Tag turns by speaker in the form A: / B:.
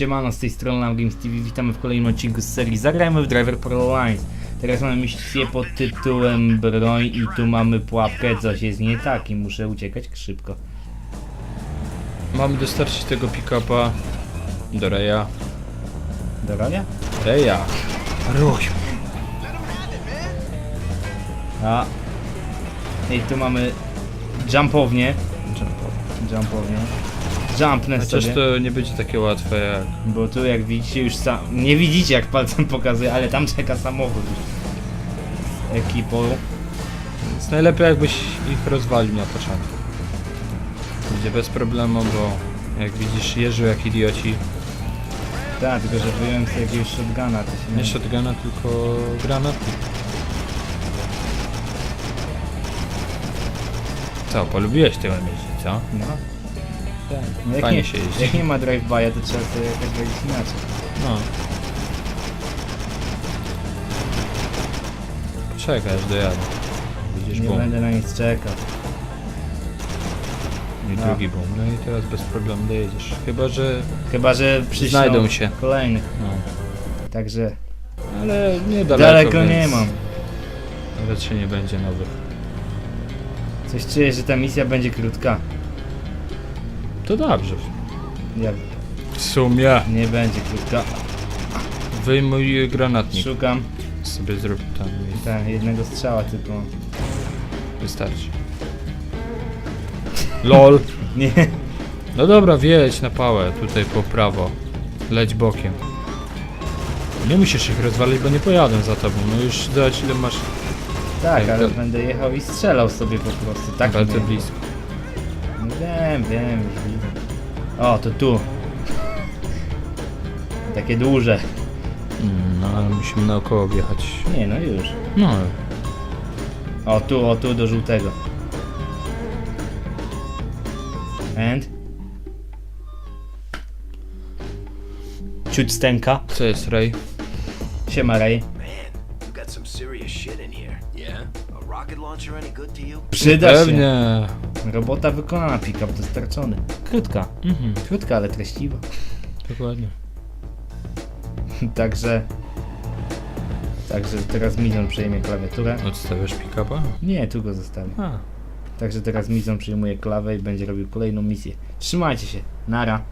A: Siemano, z tej strony Lam Games TV, witamy w kolejnym odcinku z serii Zagrajmy w Driver Pro Lines. Teraz mamy misję pod tytułem Broń i tu mamy pułapkę, coś jest nie tak i muszę uciekać szybko.
B: Mamy dostarczyć tego pick-upa do Reja.
A: Do ronia?
B: Reja. Ruch.
A: A. I tu mamy jumpownię. Jumpownię. Jumpnę
B: Chociaż
A: sobie.
B: to nie będzie takie łatwe jak...
A: Bo tu jak widzicie już sam... Nie widzicie jak palcem pokazuję, ale tam czeka samochód już. Ekipą.
B: Więc najlepiej jakbyś ich rozwalił na początku. Będzie bez problemu, bo jak widzisz jeżdżą jak idioci.
A: Tak, tylko że wyjąłem sobie jakiegoś shotguna, to się
B: Nie shotguna, tylko granat. Co, polubiłeś tę myśli, co?
A: No. Tak. No jak,
B: Fajnie
A: nie,
B: się jeździ.
A: jak nie ma drive-by'a, to trzeba sobie jakoś robić inaczej.
B: No. Czekaj, aż dojadę. Widzisz,
A: Nie
B: bum.
A: będę na nic czekał.
B: I
A: No.
B: drugi bum. No i teraz bez problemu dojedziesz. Chyba, że...
A: Chyba, że przyślą
B: Znajdą się.
A: kolejnych.
B: No.
A: Także
B: Ale niedaleko,
A: daleko nie
B: więc
A: mam.
B: Raczej nie będzie nowych.
A: Coś czuję, że ta misja będzie krótka.
B: To dobrze.
A: Jak
B: W sumie.
A: nie będzie krótka.
B: Wyjmuj granatnik.
A: Szukam.
B: Sobie zrób tam i
A: Tak, jednego strzała tylko mam.
B: wystarczy. LOL.
A: Nie.
B: No dobra, wjedź na pałę, tutaj po prawo. Leć bokiem. Nie musisz ich rozwalić, bo nie pojadę za tobą. No już zobacz ile masz
A: Tak,
B: Ej,
A: ale
B: to-
A: będę jechał i strzelał sobie po prostu. Tak
B: bardzo
A: nie.
B: blisko.
A: Wiem, wiem. O, to tu. Takie duże.
B: Mm, No ale musimy naokoło wjechać.
A: Nie, no już.
B: No,
A: O, tu, o, tu do żółtego. And? Ciut stęka.
B: co jest Ray?
A: Siema, Ray.
C: Man, you got some serious shit in here. Yeah? A rocket launcher any good to you?
A: Przyda się.
B: Pewnie.
A: Robota wykonana, pick-up dostarczony. Krótka.
B: Mhm,
A: Krótka, ale treściwa.
B: dokładnie.
A: Także... Także teraz Mizon przejmie klawiaturę.
B: Odstawiasz pick-upa?
A: Nie, tu go zostawię.
B: A.
A: Także teraz Mizon przyjmuje klawę i będzie robił kolejną misję. Trzymajcie się. Nara.